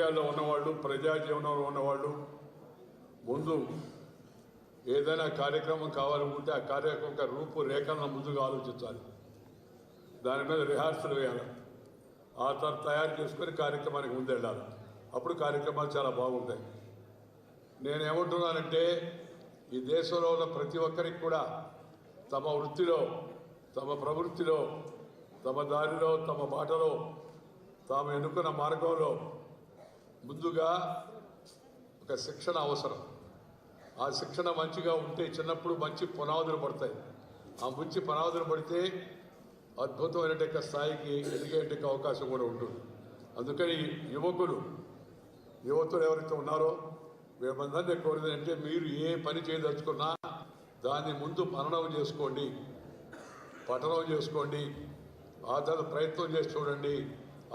రాజకీయాల్లో ఉన్నవాళ్ళు ప్రజాజీవనంలో ఉన్నవాళ్ళు ముందు ఏదైనా కార్యక్రమం కావాలనుకుంటే ఆ కార్యక్రమం యొక్క రూపురేఖలను ముందుగా ఆలోచించాలి. దాని మీద రిహార్సల్ వేయాలి. ఆ తర్వాత తయారు చేసుకొని కార్యక్రమానికి ముందు వెళ్ళాలి అప్పుడు కార్యక్రమాలు చాలా బాగుంటాయి. నేను ఏమంటున్నానంటే ఈ దేశంలో ఉన్న ప్రతి ఒక్కరికి కూడా తమ వృత్తిలో తమ ప్రవృత్తిలో తమ దారిలో తమ బాటలో తాము ఎన్నుకున్న మార్గంలో ముందుగా ఒక శిక్షణ అవసరం. ఆ శిక్షణ మంచిగా ఉంటే చిన్నప్పుడు మంచి పునాదులు పడతాయి. ఆ మంచి పునాదులు పడితే అద్భుతమైనటువంటి స్థాయికి ఎదిగేటువంటి అవకాశం కూడా ఉంటుంది. అందుకని యువకులు యువతులు ఎవరైతే ఉన్నారో మేమందరినీ కోరేది అంటే మీరు ఏ పని చేయదలుచుకున్నా దాన్ని ముందు మననం చేసుకోండి. పఠనం చేసుకోండి. ఆ తర్వాత ప్రయత్నం చేసి చూడండి.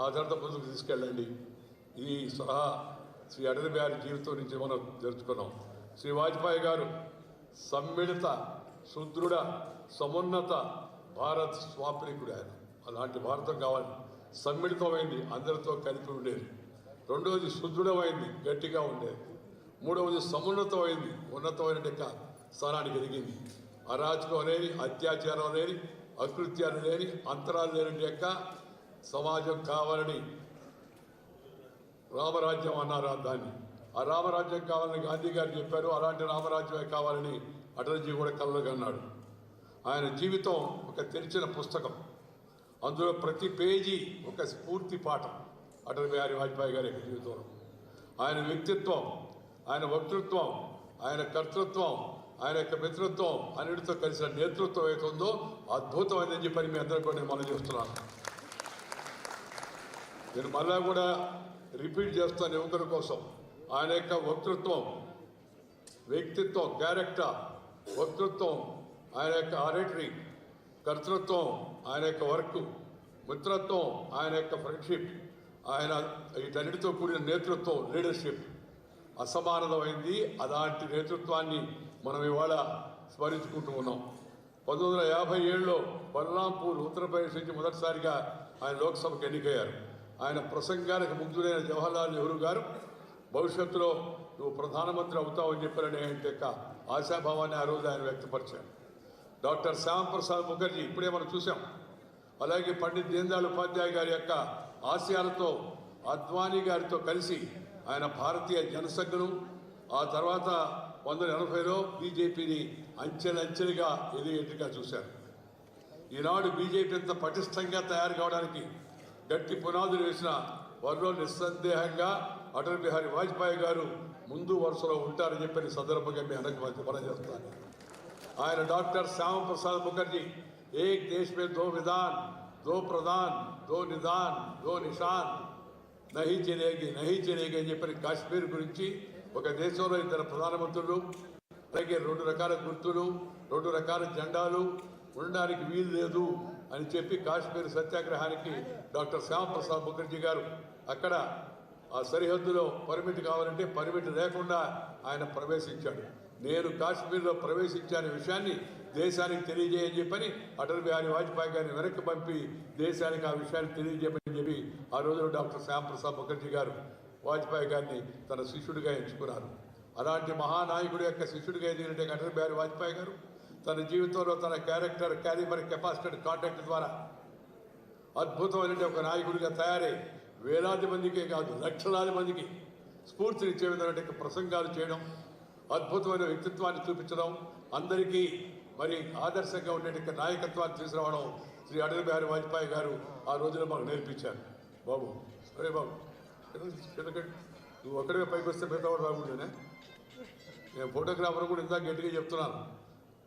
ఆ తర్వాత ముందుకు తీసుకెళ్ళండి. ఈ సలహా శ్రీ అటల్ బిహారీ జీవితం నుంచి మనం తెలుసుకున్నాం. శ్రీ వాజ్పేయి గారు సమ్మిళిత సుదృఢ సమున్నత భారత్ స్వాప్నికుడు ఆయన. అలాంటి భారతం కావాలి. సమ్మిళితమైంది అందరితో కలిపి ఉండేది. రెండవది సుదృఢమైంది గట్టిగా ఉండేది. మూడవది సమున్నతమైంది ఉన్నతమైన యొక్క స్థానానికి ఎదిగింది. అరాచకం లేని అత్యాచారం లేని అకృత్యాలు లేని అంతరాలు లేని యొక్క సమాజం కావాలని రామరాజ్యం అన్నారు దాన్ని. ఆ రామరాజ్యం కావాలని గాంధీ గారు చెప్పారు అలాంటి రామరాజ్యమే కావాలని అటల్జీ కూడా కలలుగా అన్నాడు. ఆయన జీవితం ఒక తెరిచిన పుస్తకం. అందులో ప్రతి పేజీ ఒక స్ఫూర్తి పాఠం. అటల్ బిహారీ వాజ్పేయి గారి యొక్క జీవితంలో. ఆయన వ్యక్తిత్వం ఆయన వక్తృత్వం ఆయన కర్తృత్వం ఆయన యొక్క మిత్రత్వం అన్నిటితో కలిసిన నేతృత్వం ఏదైతే ఉందో అద్భుతమైందని చెప్పని మీ అందరికీ కూడా నేను మనం చేస్తున్నాను. నేను మళ్ళా కూడా రిపీట్ చేస్తాను యువకుల కోసం. ఆయన యొక్క వక్తృత్వం వ్యక్తిత్వం క్యారెక్టర్ వక్తృత్వం ఆయన యొక్క ఆరేటరీ కర్తృత్వం ఆయన యొక్క వర్క్ మిత్రత్వం ఆయన యొక్క ఫ్రెండ్షిప్ ఆయన వీటన్నిటితో కూడిన నేతృత్వం లీడర్షిప్ అసమానమైంది. అలాంటి నేతృత్వాన్ని మనం ఇవాళ స్మరించుకుంటూ ఉన్నాం. పంతొమ్మిది వందల యాభై ఏడులో బలరాంపూర్ ఉత్తరప్రదేశ్ నుంచి మొదటిసారిగా ఆయన లోక్సభకు ఎన్నికయ్యారు. ఆయన ప్రసంగానికి ముగ్ధులైన జవహర్లాల్ నెహ్రూ గారు భవిష్యత్తులో నువ్వు ప్రధానమంత్రి అవుతావని చెప్పారని ఆయన యొక్క ఆశాభావాన్ని ఆ రోజు ఆయన వ్యక్తపరిచారు. డాక్టర్ శ్యామప్రసాద్ ముఖర్జీ ఇప్పుడే మనం చూసాం అలాగే పండిత్ దీన్ ఉపాధ్యాయ గారి యొక్క ఆశయాలతో అద్వానీ గారితో కలిసి ఆయన భారతీయ జనసంఘను ఆ తర్వాత వందల ఎనభైలో బీజేపీని అంచెలంచెలుగా ఎదిగేట్టుగా చూశారు. ఈనాడు బీజేపీ ఎంత పటిష్టంగా తయారు కావడానికి గట్టి పునాదులు వేసిన వారిలో నిస్సందేహంగా అటల్ బిహారీ వాజ్పేయి గారు ముందు వరుసలో ఉంటారని చెప్పని సందర్భంగా మీ అందరికీ మనం చేస్తాను ఆయన డాక్టర్ శ్యామప్రసాద్ ముఖర్జీ ఏక్ దేశ్ మే దో విధాన్ దో ప్రధాన్ దో నిదాన్ దో నిషాన్ నహి చెరేగి నహి చెరేగి అని చెప్పని కాశ్మీర్ గురించి ఒక దేశంలో ఇద్దరు ప్రధానమంత్రులు అలాగే రెండు రకాల గుర్తులు రెండు రకాల జెండాలు ఉండడానికి వీలు లేదు. అని చెప్పి కాశ్మీర్ సత్యాగ్రహానికి డాక్టర్ శ్యామప్రసాద్ ముఖర్జీ గారు అక్కడ ఆ సరిహద్దులో పర్మిట్ కావాలంటే పర్మిట్ లేకుండా ఆయన ప్రవేశించాడు. నేను కాశ్మీర్లో ప్రవేశించాని విషయాన్ని దేశానికి తెలియజేయని చెప్పని అటల్ బిహారీ వాజ్పేయి గారిని వెనక్కి పంపి దేశానికి ఆ విషయాన్ని తెలియజేయమని చెప్పి ఆ రోజు డాక్టర్ శ్యామప్రసాద్ ముఖర్జీ గారు వాజ్పేయి గారిని తన శిష్యుడిగా ఎంచుకున్నారు. అలాంటి మహానాయకుడి యొక్క శిష్యుడిగా ఎదిగినట్టే అటల్ బిహారీ వాజ్పేయి గారు తన జీవితంలో తన క్యారెక్టర్ క్యాలిబర్ కెపాసిటీ కాంటాక్ట్ ద్వారా అద్భుతమైన ఒక నాయకుడిగా తయారై వేలాది మందికే కాదు లక్షలాది మందికి స్ఫూర్తినిచ్చే విధమైన ప్రసంగాలు చేయడం అద్భుతమైన వ్యక్తిత్వాన్ని చూపించడం అందరికీ మరి ఆదర్శంగా ఉండేట నాయకత్వాన్ని తీసుకురావడం శ్రీ అటల్ బిహారీ వాజ్పేయి గారు ఆ రోజున మాకు నేర్పించారు. బాబు సరే బాబు. నువ్వు ఒక్కడే పైకి వస్తే పెద్దవాడు రాకుండానే నేను ఫోటోగ్రాఫర్ కూడా ఇందాక గట్టిగా చెప్తున్నాను.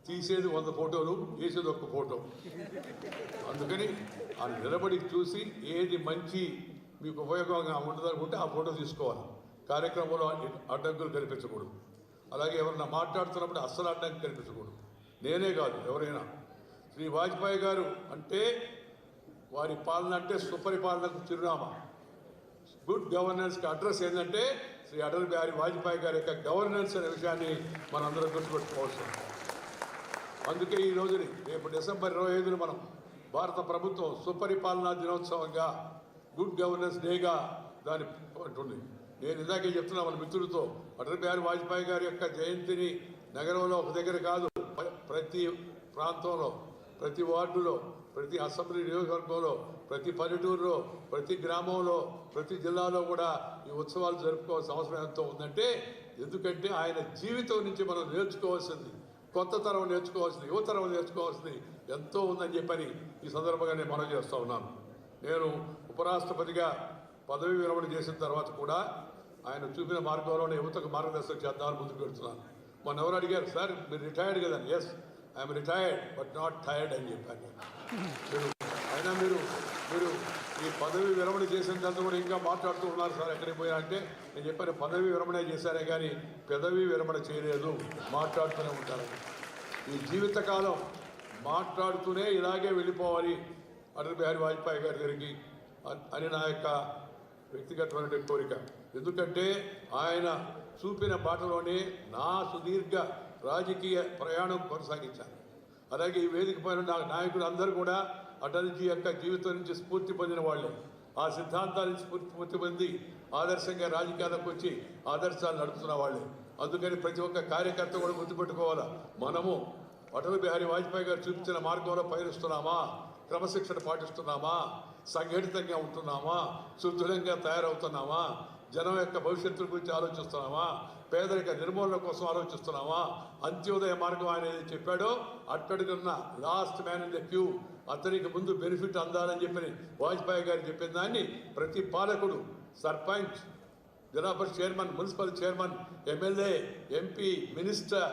తీసేది వంద ఫోటోలు వేసేది ఒక్క ఫోటో. అందుకని ఆ నిలబడి చూసి ఏది మంచి మీకు ఉపయోగంగా ఉండదనుకుంటే ఆ ఫోటో తీసుకోవాలి. కార్యక్రమంలో అడ్డంకులు కనిపించకూడదు. అలాగే ఎవరన్నా మాట్లాడుతున్నప్పుడు అస్సలు అడ్డంకి కనిపించకూడదు. నేనే కాదు ఎవరైనా. శ్రీ వాజ్పేయి గారు అంటే వారి పాలన అంటే సుపరిపాలనకు చిరునామా. గుడ్ గవర్నెన్స్కి అడ్రస్ ఏంటంటే శ్రీ అటల్ బిహారీ వాజ్పేయి గారి యొక్క గవర్నెన్స్ అనే విషయాన్ని మనందరం గుర్తుపెట్టుకోవాల్సి అందుకే ఈ రోజుని రేపు డిసెంబర్ ఇరవై ఐదున మనం భారత ప్రభుత్వం సుపరిపాలనా దినోత్సవంగా గుడ్ గవర్నెన్స్ డేగా దాని ఉంటుంది నేను ఇందాకే చెప్తున్నా మన మిత్రులతో అటల్ బిహారీ వాజ్పేయి గారి యొక్క జయంతిని నగరంలో ఒక దగ్గర కాదు ప్రతి ప్రాంతంలో ప్రతి వార్డులో ప్రతి అసెంబ్లీ నియోజకవర్గంలో ప్రతి పల్లెటూరులో ప్రతి గ్రామంలో ప్రతి జిల్లాలో కూడా ఈ ఉత్సవాలు జరుపుకోవాల్సిన అవసరం ఎంతో ఉందంటే ఎందుకంటే ఆయన జీవితం నుంచి మనం నేర్చుకోవాల్సింది కొత్త తరం నేర్చుకోవాల్సింది యువతరం నేర్చుకోవాల్సింది ఎంతో ఉందని చెప్పని ఈ సందర్భంగా నేను మనం చేస్తూ ఉన్నాను. నేను ఉపరాష్ట్రపతిగా పదవి విరమణ చేసిన తర్వాత కూడా ఆయన చూపిన మార్గంలోనే యువతకు మార్గదర్శనం చేద్దామని ముందుకు పెడుతున్నాను మొన్న ఎవరు అడిగారు సార్ మీరు రిటైర్డ్ కదా? Yes I'm retired but not tired అని చెప్పాను. అయినా మీరు మీరు ఈ పదవి విరమణ చేసిన తర్వాత కూడా ఇంకా మాట్లాడుతూ ఉన్నారు సార్ ఎక్కడికి పోయా అంటే నేను చెప్పాను పదవి విరమణ చేశారే కానీ పెదవి విరమణ చేయలేదు. మాట్లాడుతూనే ఉంటారు. ఈ జీవితకాలం మాట్లాడుతూనే ఇలాగే వెళ్ళిపోవాలి. అటల్ బిహారీ వాజ్పేయి గారి దగ్గరికి అని నా యొక్క వ్యక్తిగతమైన కోరిక. ఎందుకంటే ఆయన చూపిన బాటలోనే నా సుదీర్ఘ రాజకీయ ప్రయాణం కొనసాగించాను అలాగే ఈ వేదిక పైన నా నాయకులు అందరూ కూడా అటల్జీ యొక్క జీవితం నుంచి స్ఫూర్తి పొందిన వాళ్ళే. ఆ సిద్ధాంతాల నుంచి స్ఫూర్తి పొంది ఆదర్శంగా రాజకీయాలకు వచ్చి ఆదర్శాలు నడుపుతున్న వాళ్ళే. అందుకని ప్రతి ఒక్క కార్యకర్త కూడా గుర్తుపెట్టుకోవాలా. మనము అటల్ బిహారీ వాజ్పేయి గారు చూపించిన మార్గంలో పయనిస్తున్నామా? క్రమశిక్షణ పాటిస్తున్నామా? సంఘటితంగా ఉంటున్నామా? సుదృఢంగా తయారవుతున్నామా? జనం యొక్క భవిష్యత్తు గురించి ఆలోచిస్తున్నామా? పేదరిక నిర్మూలన కోసం ఆలోచిస్తున్నామా? అంత్యోదయ మార్గం అనేది చెప్పాడో చెప్పాడో ఉన్న last man in the queue అతనికి ముందు బెనిఫిట్ అందాలని చెప్పి వాజ్పేయి గారు చెప్పిన దాన్ని ప్రతి పాలకుడు sarpanch zilla parishad chairman municipal chairman MLA MP minister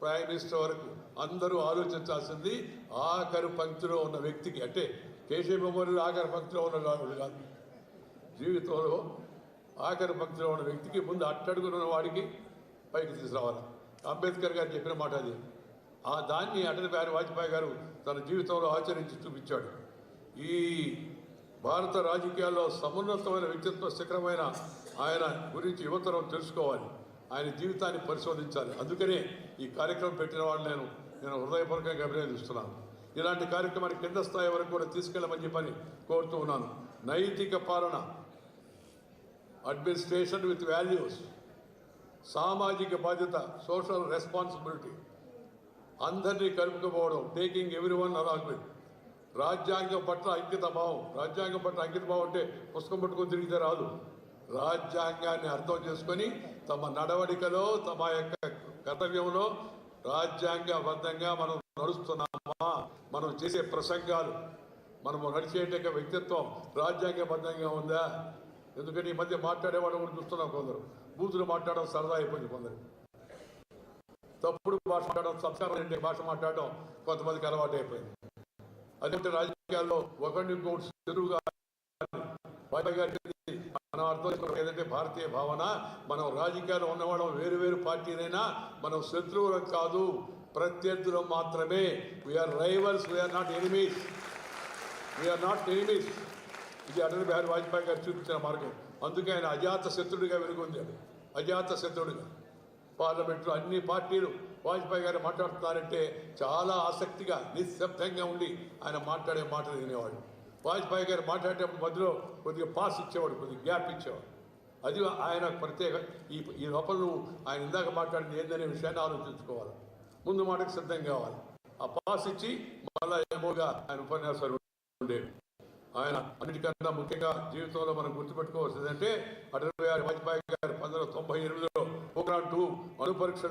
prime minister వరకు అందరూ ఆలోచించాల్సింది ఆఖరు పంక్తిలో ఉన్న వ్యక్తికి. అంటే కేసీ మెమోరియల్ ఆఖరి పంక్తిలో ఉన్న వాళ్ళు కాదు. జీవితంలో ఆఖరి పంక్తిలో ఉన్న వ్యక్తికి ముందు అట్టడుగున్న వాడికి పైకి తీసుకురావాలి. అంబేద్కర్ గారు చెప్పిన మాట అది. ఆ దాన్ని అటల్ బిహారీ వాజ్పేయి గారు తన జీవితంలో ఆచరించి చూపించాడు. ఈ భారత రాజకీయాల్లో సమున్నతమైన వ్యక్తిత్వ శిఖరమైన ఆయన గురించి యువతరం తెలుసుకోవాలి. ఆయన జీవితాన్ని పరిశోధించాలి. అందుకనే ఈ కార్యక్రమం పెట్టిన వాళ్ళు నేను నేను హృదయపూర్వకంగా అభినందిస్తున్నాను. ఇలాంటి కార్యక్రమాన్ని కింద స్థాయి వరకు కూడా తీసుకెళ్ళమని చెప్పని కోరుతూ ఉన్నాను. నైతిక పాలన అడ్మినిస్ట్రేషన్ విత్ వాల్యూస్ సామాజిక బాధ్యత సోషల్ రెస్పాన్సిబిలిటీ అందరినీ కలుపుకుపోవడం టేకింగ్ ఎవ్రీ వన్ అలాంగ్ రాజ్యాంగం పట్ల అంకిత భావం. రాజ్యాంగం పట్ల అంకిత భావం అంటే పుస్తకం పట్టుకొని తిరిగితే రాదు. రాజ్యాంగాన్ని అర్థం చేసుకొని తమ నడవడికలో తమ యొక్క కర్తవ్యంలో రాజ్యాంగబద్ధంగా మనం నడుస్తున్నామా? మనం చేసే ప్రసంగాలు మనము నడిచేట వ్యక్తిత్వం రాజ్యాంగబద్ధంగా ఉందా? ఎందుకంటే ఈ మధ్య మాట్లాడేవాళ్ళు కూడా చూస్తున్నాం కొందరు. బూతులు మాట్లాడడం సరదా అయిపోయింది కొందరు తప్పుడు భాష మాట్లాడడం సంస్కారం లేని భాష మాట్లాడడం కొంతమందికి అలవాటు అయిపోయింది. అదే రాజకీయాల్లో ఒకరిని ఇంకొకటి చెరువుగా మనం అర్థం చేసుకోవడం ఏదంటే భారతీయ భావన మనం రాజకీయాల్లో ఉన్నవాళ్ళం వేరు వేరు పార్టీలైనా మనం శత్రువులం కాదు. ప్రత్యర్థులం మాత్రమే. We are rivals we are not enemies we are not enemies ఇది అటల్ బిహారీ వాజ్పేయి గారు చూపించిన మార్గం. అందుకే ఆయన అజాత శత్రుడిగా వెలుగొందాడు. అజాత శత్రుడిగా. పార్లమెంట్లో అన్ని పార్టీలు వాజ్పేయి గారు మాట్లాడుతున్నారంటే చాలా ఆసక్తిగా నిశ్శబ్దంగా ఉండి ఆయన మాట్లాడే మాటలు వినేవాడు. వాజ్పేయి గారు మాట్లాడేటప్పుడు మధ్యలో కొద్దిగా పాస్ ఇచ్చేవాడు కొద్దిగా గ్యాప్ ఇచ్చేవాడు. అది ఆయన ప్రత్యేక ఈ ఈ లోపల నువ్వు ఆయన ఇందాక మాట్లాడింది ఏందనే విషయాన్ని ఆలోచించుకోవాలి. ముందు మాటకు సిద్ధం కావాలి. ఆ పాస్ ఇచ్చి మళ్ళా ఏమోగా ఆయన ఉపన్యాసాలు ఉండేవి ఆయన అన్నిటికన్నా ముఖ్యంగా జీవితంలో మనం గుర్తుపెట్టుకోవాల్సిందంటే అటల్ బిహారీ వాజ్పేయి గారు పంతొమ్మిది వందల తొంభై ఎనిమిదిలో పోఖ్రాన్ టూ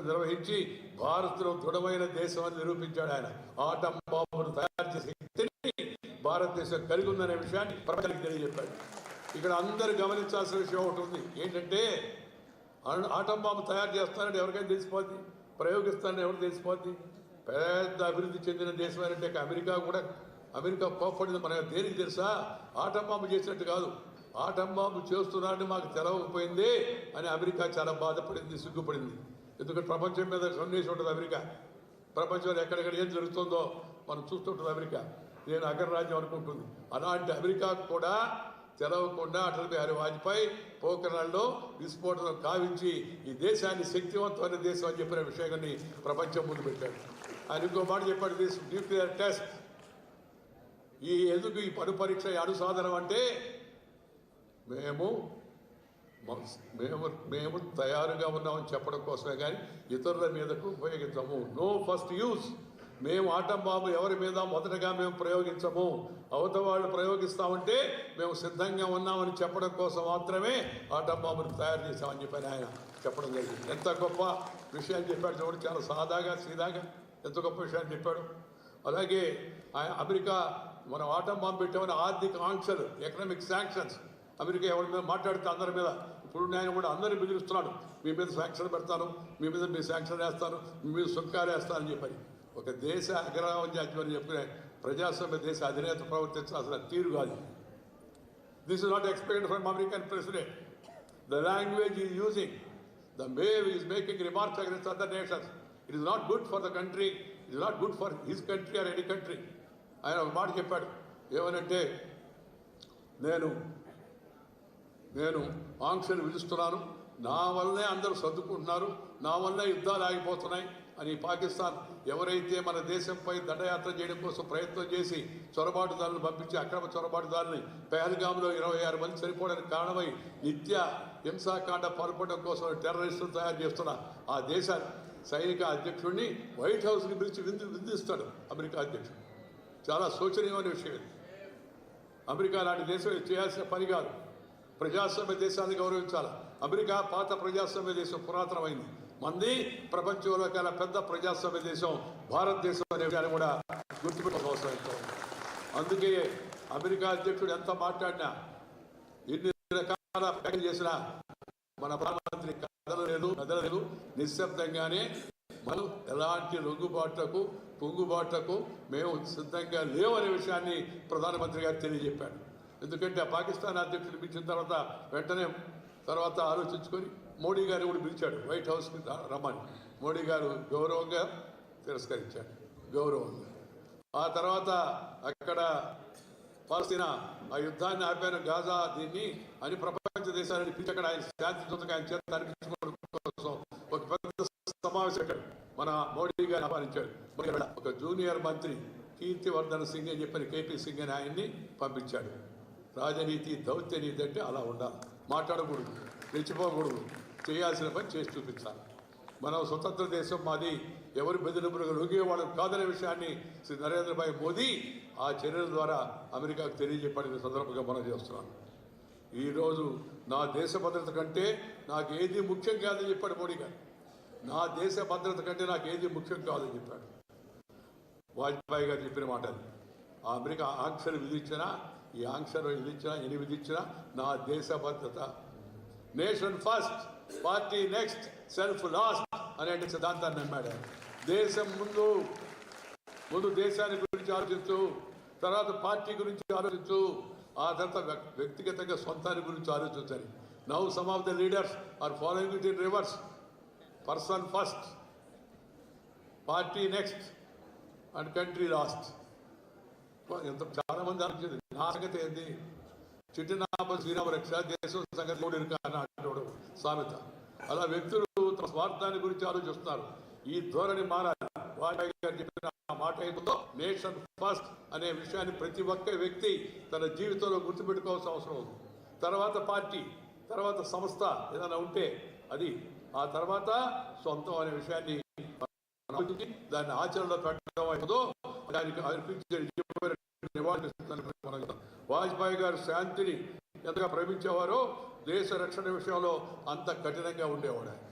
నిర్వహించి భారత్లో దృఢమైన దేశం అని నిరూపించాడు ఆయన. ఆటం బాంబును తయారు చేసే శక్తిని భారతదేశం కలిగి ఉందనే విషయాన్ని ప్రపంచానికి తెలియజెప్పాడు. ఇక్కడ అందరు గమనించాల్సిన విషయం ఒకటి ఉంది. ఏంటంటే ఆటం బాంబు తయారు చేస్తానంటే ఎవరికైనా తెలిసిపోద్ది. ప్రయోగిస్తానని ఎవరు తెలిసిపోద్ది? పెద్ద అభివృద్ధి చెందిన దేశం అంటే అమెరికా కూడా అమెరికా కోప్పడింది మన దేనికి తెలుసా? ఆటం బాంబు చేసినట్టు కాదు. ఆటం బాంబు మాకు తెలవకపోయింది అని అమెరికా చాలా బాధపడింది సిగ్గుపడింది. ఎందుకంటే ప్రపంచం మీద కన్నేసి ఉంటుంది అమెరికా. ప్రపంచంలో ఎక్కడెక్కడ ఏం జరుగుతుందో మనం చూస్తుంటుంది అమెరికా. నేను అగ్రరాజ్యం అనుకుంటుంది. అలాంటి అమెరికా కూడా తెలవకుండా అటల్ బిహారీ వాజ్పేయి పోకరాల్లో విస్ఫోటనం కావించి ఈ దేశాన్ని శక్తివంతమైన దేశం అని చెప్పిన విషయాన్ని ప్రపంచం ముందు పెట్టాడు. ఆయన ఇంకో మాట చెప్పాడు దిస్ న్యూక్లియర్ టెస్ట్ ఈ ఎందుకు ఈ పడు పరీక్ష ఈ సాధనం అంటే మేము మేము మేము తయారుగా ఉన్నామని చెప్పడం కోసమే కానీ ఇతరుల మీదకు ఉపయోగించము. నో ఫస్ట్ యూజ్ మేము ఆటం బాబు ఎవరి మీద మొదటగా మేము ప్రయోగించము. అవత వాళ్ళు ప్రయోగిస్తామంటే మేము సిద్ధంగా ఉన్నామని చెప్పడం కోసం మాత్రమే ఆటం బాబుని తయారు చేశామని చెప్పని ఆయన చెప్పడం జరిగింది. ఎంత గొప్ప విషయాన్ని చెప్పాడు చూడండి చాలా సాదాగా సీదాగా ఎంత గొప్ప విషయాన్ని చెప్పాడు. అలాగే ఆయన అమెరికా మనం ఆటం బాంబు పెట్టామని ఆర్థిక ఆంక్షలు ఎకనామిక్ శాంక్షన్స్ అమెరికా ఎవరి మీద మాట్లాడితే అందరి మీద. ఇప్పుడు ఆయన కూడా అందరిని బెదిరిస్తున్నాడు మీ మీద శాంక్షన్ పెడతాను. మీ మీద మీ శాంక్షన్ వేస్తాను. మీ మీద సుంకాలు వేస్తానని చెప్పని. ఒక దేశ అగ్రరాజ్యం అని చెప్పుకునే ప్రజాస్వామ్య దేశ అధినేత ప్రవర్తించాల్సిన తీరు కాదు this is not expected from American president the language is using the way is making remarks against other nations it is not good for the country it is not good for his country or any country ఆయన ఒక మాట చెప్పాడు. ఏమనంటే నేను నేను ఆంక్షలు విధిస్తున్నాను. నా వల్లనే అందరూ సర్దుకుంటున్నారు. నా వల్లే యుద్ధాలు ఆగిపోతున్నాయి అని పాకిస్తాన్ ఎవరైతే మన దేశంపై దండయాత్ర చేయడం కోసం ప్రయత్నం చేసి చొరబాటుదారులను పంపించి అక్రమ చొరబాటుదారుని పెహల్గాంలో ఇరవై ఆరు మంది చనిపోవడానికి కారణమై నిత్య హింసాకాండ పాల్పడడం కోసం టెర్రరిస్టులు తయారు చేస్తున్న ఆ దేశ సైనిక అధ్యక్షుడిని వైట్ హౌస్కి పిలిచి విందు విందిస్తాడు అమెరికా అధ్యక్షుడు. చాలా శోచనీయమైన విషయం అమెరికా లాంటి దేశం చేయాల్సిన పని కాదు. ప్రజాస్వామ్య దేశాన్ని గౌరవించాలి? అమెరికా పాత ప్రజాస్వామ్య దేశం పురాతనమైంది. మంది ప్రపంచంలో కల పెద్ద ప్రజాస్వామ్య దేశం భారతదేశం అనే విషయాన్ని కూడా గుర్తుపెట్టుకోవాల్సిన అవసరం అందుకే అమెరికా అధ్యక్షుడు ఎంత మాట్లాడినా ఎన్ని రకాల ప్రకటన చేసినా మన ప్రధానమంత్రి కదలలేదు కదలలేదు నిశ్శబ్దంగానే మనం ఎలాంటి రొంగుబాట్లకు పొంగుబాట్లకు మేము సిద్ధంగా లేవనే విషయాన్ని ప్రధానమంత్రి గారు తెలియజెప్పాడు ఎందుకంటే ఆ పాకిస్తాన్ అధ్యక్షుడు పిలిచిన తర్వాత వెంటనే తర్వాత ఆలోచించుకొని మోడీ గారు కూడా పిలిచాడు వైట్ హౌస్కి రమ్మని. మోడీ గారు గౌరవంగా తిరస్కరించాడు గౌరవంగా. ఆ తర్వాత అక్కడ పాలస్తీనా ఆ యుద్ధాన్ని ఆపాను గాజా దీన్ని అని ప్రపంచ దేశాలని పిలిచి అక్కడ ఆయన శాంతి దూతగా ఆయన చేత అనిపించుకోవడం కోసం ఒక పెద్ద సమావేశం మన మోడీ గారిని ఆహ్వానించాడు. ఒక జూనియర్ మంత్రి కీర్తివర్ధన్ సింగ్ అని చెప్పిన కేపీ సింగ్ అని ఆయన్ని పంపించాడు. రాజనీతి దౌత్య నీతి అంటే అలా ఉండాలి. మాట్లాడకూడదు రెచ్చిపోకూడదు చేయాల్సిన పని చేసి చూపించాలి. మనం స్వతంత్ర దేశం మాది ఎవరి బెదిరింపులకు లొంగేవాడు కాదనే విషయాన్ని శ్రీ నరేంద్రభాయ్ మోదీ ఆ చర్యల ద్వారా అమెరికాకు తెలియజెప్పడిన సందర్భంగా మనం చేస్తున్నాను ఈరోజు నా దేశ భద్రత కంటే నాకు ఏది ముఖ్యం కాదని చెప్పాడు మోడీ గారు. నా దేశ భద్రత కంటే నాకు ఏది ముఖ్యం కాదని చెప్పాడు. వాజ్పేయి గారు చెప్పిన మాట అది. ఆ అమెరికా ఆంక్షలు విధించినా ఈ ఆంక్షలు ఇచ్చినా ఎన్ని ఇచ్చినా నా దేశ భద్రత. Nation first party next self last అనే సిద్ధాంతాన్ని నమ్మాడు దేశం ముందు ముందు దేశాన్ని గురించి ఆలోచించు తర్వాత పార్టీ గురించి ఆలోచించు ఆ తర్వాత వ్యక్- వ్యక్తిగతంగా సొంతాన్ని గురించి ఆలోచించాలి now some of the leaders are following it in reverse person first party next and country last ఎంత చాలా ఆలోచించింది. నా సంగతి ఏంది చిట్టినాప శ్రీరామ రక్ష దేశం సంగతి కూడా ఇరుక అని అంటాడు సామెత. అలా వ్యక్తులు తమ స్వార్థాన్ని గురించి ఆలోచిస్తున్నారు. ఈ ధోరణి మారాలి. వాజ్పేయి గారు చెప్పిన మాట ఏంటో నేషన్ ఫస్ట్ అనే విషయాన్ని ప్రతి ఒక్క వ్యక్తి తన జీవితంలో గుర్తుపెట్టుకోవాల్సిన అవసరం ఉంది. తర్వాత పార్టీ తర్వాత సంస్థ ఏదైనా ఉంటే అది. ఆ తర్వాత సొంతం అనే విషయాన్ని దాన్ని ఆచరణలో పెట్టడం అవుతుందో దానికి అర్పించే నిజమైన వాజ్పేయి గారు శాంతిని ఎంతగా ప్రేమించేవారో దేశ రక్షణ విషయంలో అంత కఠినంగా ఉండేవాడు ఆయన.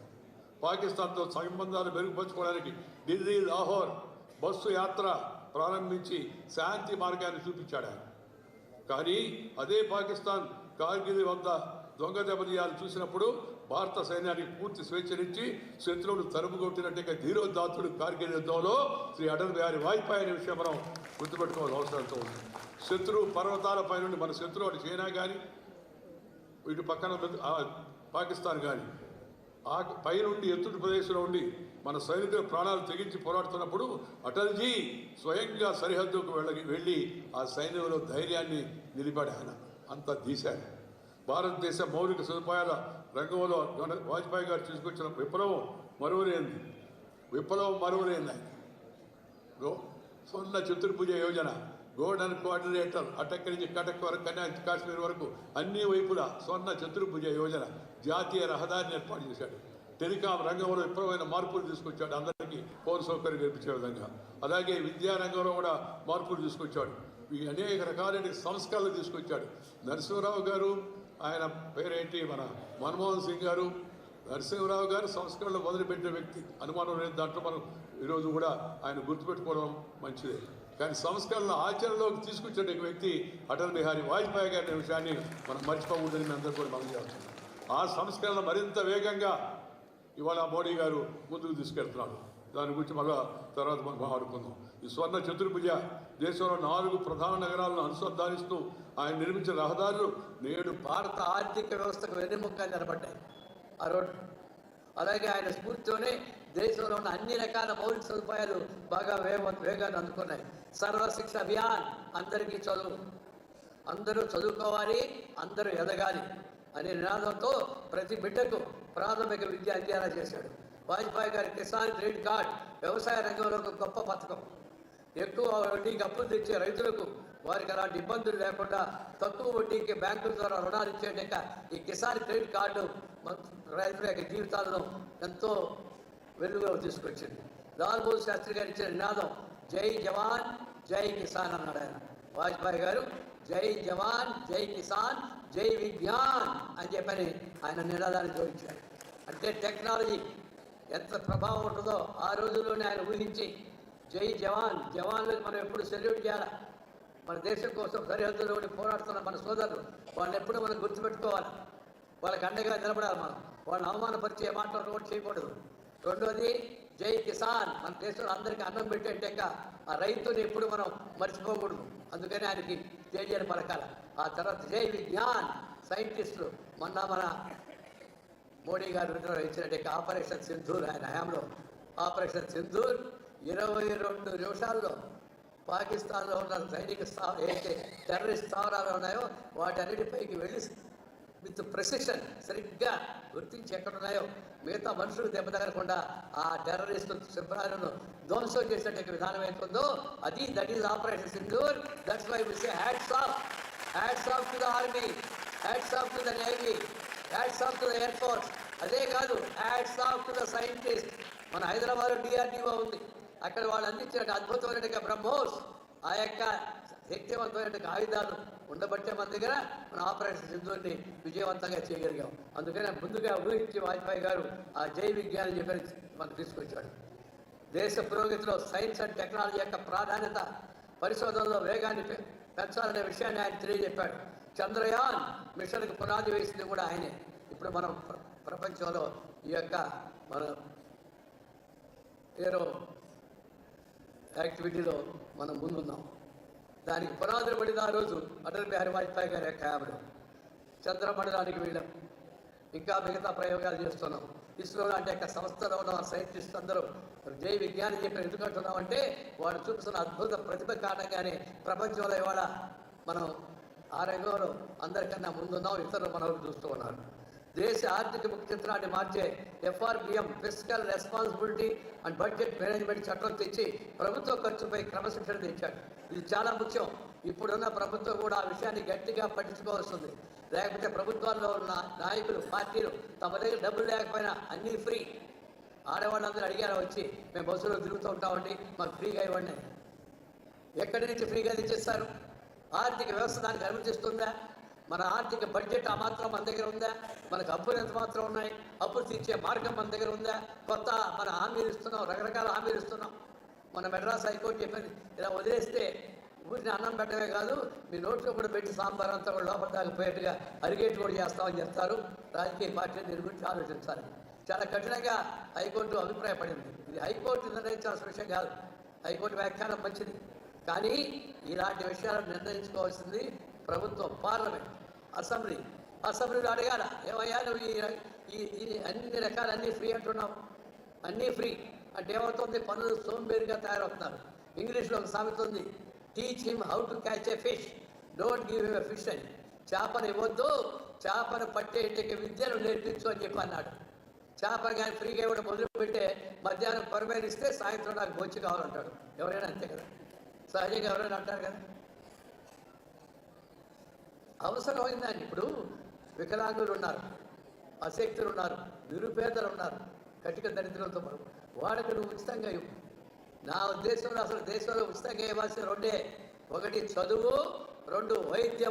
పాకిస్తాన్తో సంబంధాలు మెరుగుపరచుకోవడానికి ఢిల్లీ లాహోర్ బస్సు యాత్ర ప్రారంభించి శాంతి మార్గాన్ని చూపించాడు ఆయన కానీ అదే పాకిస్తాన్ కార్గిల్ వద్ద దొంగ దెబ్బతీయాలు చూసినప్పుడు భారత సైన్యానికి పూర్తి స్వేచ్ఛనిచ్చి శత్రువులు తరుపుకొట్టినట్టుగా ధీరోదాతుడు కార్గిల్ యుద్ధంలో శ్రీ అటల్ బిహారీ వాజ్పేయి అనే విషయం మనం గుర్తుపెట్టుకోవాల్సిన అవసరంతో ఉంది. శత్రువు పర్వతాలపై నుండి మన శత్రువు అటు చైనా కానీ ఇటు పక్కన పాకిస్తాన్ కానీ ఆ పైనుండి ఎత్తుటి ప్రదేశంలో ఉండి మన సైనికుల ప్రాణాలు తెగించి పోరాడుతున్నప్పుడు అటల్జీ స్వయంగా సరిహద్దుకు వెళ్ళ వెళ్ళి ఆ సైన్యంలో ధైర్యాన్ని నిలిపాడు ఆయన అంత తీశాడు భారతదేశ మౌలిక సదుపాయాల రంగంలో వాజ్పేయి గారు తీసుకొచ్చిన విప్లవం మరువలేనిది. విప్లవం మరువలేనిది ఆయన గో- సొన్న చతుర్భుజ యోజన గోల్డెన్ కోఆర్డినేటర్ అటక్ నుంచి కటక్ వరకు కన్యా కాశ్మీర్ వరకు అన్ని వైపులా స్వర్ణ చతుర్భుజ యోజన జాతీయ రహదారిని ఏర్పాటు చేశాడు. టెలికాం రంగంలో విప్లవమైన మార్పులు తీసుకొచ్చాడు. అందరికీ ఫోన్ సౌకర్యం కల్పించే విధంగా. అలాగే విద్యారంగంలో కూడా మార్పులు తీసుకొచ్చాడు. ఈ అనేక రకాలైన సంస్కరణలు తీసుకొచ్చాడు. నరసింహరావు గారు ఆయన పేరేంటి? మన మన్మోహన్ సింగ్ గారు. నరసింహరావు గారు సంస్కరణలు మొదలుపెట్టిన వ్యక్తి. అనుమానం లేదు దాంట్లో మనం ఈరోజు కూడా ఆయన గుర్తుపెట్టుకోవడం మంచిదే. కానీ సంస్కరణలు ఆచరణలోకి తీసుకొచ్చిన వ్యక్తి అటల్ బిహారీ వాజ్పేయి గారి విషయాన్ని మనం మర్చిపోకూడదని మేము అందరూ కూడా మనం చేస్తున్నాం. ఆ సంస్కరణ మరింత వేగంగా ఇవాళ మోడీ గారు ముందుకు తీసుకెళ్తున్నాడు దాని గురించి మళ్ళా తర్వాత మనం మాట్లాడుకుందాం. ఈ స్వర్ణ చతుర్భుజ దేశంలో నాలుగు ప్రధాన నగరాలను అనుసంధానిస్తూ ఆయన నిర్మించిన రహదారులు నేడు భారత ఆర్థిక వ్యవస్థకు వెన్నెముక్కగా నిలబడ్డాయి. ఆ రోడ్డు. అలాగే ఆయన స్ఫూర్తితోనే దేశంలో ఉన్న అన్ని రకాల మౌలిక సదుపాయాలు బాగా వేగ వేగాన్ని అందుకున్నాయి. సర్వశిక్ష అభియాన్ అందరికీ చదువు. అందరూ చదువుకోవాలి అందరూ ఎదగాలి అనే నినాదంతో ప్రతి బిడ్డకు ప్రాథమిక విద్య అందేలా చేశాడు. వాజ్పేయి గారి కిసాన్ క్రెడిట్ కార్డ్ వ్యవసాయ రంగంలో ఒక గొప్ప పథకం. ఎక్కువ వడ్డీకి అప్పులు తెచ్చే రైతులకు వారికి అలాంటి ఇబ్బందులు లేకుండా తక్కువ వడ్డీకి బ్యాంకుల ద్వారా రుణాలు ఇచ్చేట ఈ కిసాన్ క్రెడిట్ కార్డు రైతుల యొక్క జీవితాలను ఎంతో వెలుగులో తీసుకొచ్చింది. లాల్ బహదూర్ శాస్త్రి గారు ఇచ్చిన నినాదం జై జవాన్ జై కిసాన్ అన్నాడు ఆయన. వాజ్పేయి గారు జై జవాన్ జై కిసాన్ జై విజ్ఞాన్ అని చెప్పని ఆయన నినాదాన్ని జోడించారు. అంటే టెక్నాలజీ ఎంత ప్రభావం ఉంటుందో ఆ రోజుల్లోనే ఆయన ఊహించి జై జవాన్ జవాన్లకు మనం ఎప్పుడు సెల్యూట్ చేయాలి? మన దేశం కోసం సరిహద్దులో ఉండి పోరాడుతున్న మన సోదరులు వాళ్ళని ఎప్పుడు మనం గుర్తుపెట్టుకోవాలి? వాళ్ళకి అండగా నిలబడాలి మనం. వాళ్ళని అవమానపరిచే మాటలు కూడా చేయకూడదు. రెండోది జై కిసాన్. మన దేశంలో అందరికీ అన్నం పెట్టేటాక ఆ రైతుని ఎప్పుడు మనం మర్చిపోకూడదు. అందుకని ఆయనకి తేజని పలకాల. ఆ తర్వాత జై విజ్ఞాన్. సైంటిస్టులు మొన్న మన మోడీ గారు ఇచ్చినట్టు ఆపరేషన్ సింధూర్ ఆయన హయాంలో. ఆపరేషన్ సింధూర్ ఇరవై రెండు నిమిషాల్లో పాకిస్తాన్లో ఉన్న సైనిక స్థా ఏదైతే టెర్రరిస్ట్ స్థావరాలు ఉన్నాయో వాటన్నిటిపైకి వెళ్ళి విత్ ప్రెసిషన్ సరిగ్గా గుర్తించి ఎక్కడ ఉన్నాయో మిగతా మనుషులకు దెబ్బ తగలకుండా ఆ టెర్రరిస్ట్ శిబిరాలను ధ్వంసం చేసినట్టు విధానం ఏంటుందో అది that is operation Sindoor. That's why will say hats off hats off to the army hats off to the navy hats off to the air force అదే కాదు hats off to the scientist మన Hyderabad DRDO ఉంది. అక్కడ వాళ్ళు అందించిన అద్భుతమైన బ్రహ్మోస్ ఆ యొక్క శక్తివంతమైన ఆయుధాలు ఉండబట్టే మన దగ్గర మన ఆపరేషన్ సింధుని విజయవంతంగా చేయగలిగాం. అందుకనే ముందుగా ఊహించి వాజ్పేయి గారు ఆ జై విజ్ఞానం చెప్పి మనకు తీసుకొచ్చాడు. దేశ పురోగతిలో సైన్స్ అండ్ టెక్నాలజీ యొక్క ప్రాధాన్యత పరిశోధనలో వేగాన్ని పెంచాలనే విషయాన్ని ఆయన తెలియజెప్పాడు. చంద్రయాన్ మిషన్కి పునాది వేసింది కూడా ఆయనే. ఇప్పుడు మనం ప్ర- ప్రపంచంలో ఈ యొక్క మన ఏరో యాక్టివిటీలో మనం ముందున్నాం. దానికి పునాదులు పడిన ఆ రోజు అటల్ బిహారీ వాజ్పేయి గారి యొక్క ఆవిడ చంద్రమండలానికి వెళ్ళాం ఇంకా మిగతా ప్రయోగాలు చేస్తున్నాం. ఇస్రో లాంటి యొక్క సంస్థలో ఉన్న సైంటిస్ట్ అందరూ జై విజ్ఞాని చెప్పిన ఎందుకంటున్నామంటే వాడు చూపిస్తున్న అద్భుత ప్రతిభ కారణంగానే ప్రపంచంలో ఇవాళ మనం ఆ రంగంలో అందరికన్నా ముందున్నాం ఇతరులు మనల్ని చూస్తూ ఉన్నారు. దేశ ఆర్థిక ముఖ్యంత్రాన్ని మార్చే FRBM physical responsibility and budget management చట్టం తెచ్చి ప్రభుత్వ ఖర్చుపై క్రమశిక్షణ తెచ్చాడు ఇది చాలా ముఖ్యం. ఇప్పుడున్న ప్రభుత్వం కూడా ఆ విషయాన్ని గట్టిగా పట్టించుకోవాల్సింది. లేకపోతే ప్రభుత్వాల్లో ఉన్న నాయకులు పార్టీలు తమ దగ్గర డబ్బులు లేకపోయినా అన్నీ ఫ్రీ. ఆడవాళ్ళందరూ అడిగారు వచ్చి మేము బస్సులో తిరుగుతూ ఉంటామండి మాకు ఫ్రీగా ఇవ్వండి. ఎక్కడి నుంచి ఫ్రీగా తెచ్చిస్తారు? ఆర్థిక వ్యవస్థ దానికి అనుమతిస్తుందా? మన ఆర్థిక బడ్జెట్ ఆ మాత్రం మన దగ్గర ఉందా? మనకు అప్పులు ఎంత మాత్రం ఉన్నాయి? అప్పులు తీర్చే మార్గం మన దగ్గర ఉందా? కొత్త మన హామీలు ఇస్తున్నాం రకరకాల హామీలు ఇస్తున్నాం. మన మెడ్రాస్ హైకోర్టు చెప్పింది ఇలా వదిలేస్తే ఊరిని అన్నం పెట్టడమే కాదు మీ నోట్లో కూడా పెట్టి సాంబార్ అంతా కూడా లోపల దాకపోయేట్టుగా అరిగేట్టు కూడా చేస్తామని చెప్తారు. రాజకీయ పార్టీలు దీని గురించి ఆలోచించాలి. చాలా కఠినంగా హైకోర్టు అభిప్రాయపడింది. ఇది హైకోర్టు నిర్ణయించాల్సిన విషయం కాదు. హైకోర్టు వ్యాఖ్యానం మంచిది. కానీ ఇలాంటి విషయాలను నిర్ణయించుకోవాల్సింది ప్రభుత్వం పార్లమెంట్ అసెంబ్లీ. అసెంబ్లీలో అడగాల ఏమయ్యా నువ్వు ఈ- ఈ అన్ని రకాలు అన్నీ ఫ్రీ అంటున్నావు? అన్నీ ఫ్రీ. అంటే ఏమవుతుంది? పనులు సోంబేరిగా తయారవుతున్నారు. ఇంగ్లీష్లో ఒక సామెత ఉంది teach him how to catch a fish don't give him a fish అని. చేపను ఇవ్వద్దు చేపను పట్టేటికి విద్యను నేర్పించు అని చెప్పి అన్నాడు. చేప కానీ ఫ్రీగా ఇవ్వడం మొదలుపెట్టే మధ్యాహ్నం పరమైన ఇస్తే సాయంత్రం నాకు బొచ్చి కావాలంటాడు. ఎవరైనా అంతే కదా? సహజంగా ఎవరైనా అంటారు కదా? అయిందండి ఇప్పుడు వికలాంగులు ఉన్నారు అశక్తులు ఉన్నారు నిరుపేదలు ఉన్నారు కటిక దరిద్రంతో వాళ్ళకి నువ్వు ఉచితంగా ఇవ్వు. నా ఉద్దేశంలో అసలు దేశంలో ఉచితంగా ఇవ్వాల్సిన రెండే. ఒకటి చదువు రెండు వైద్యం.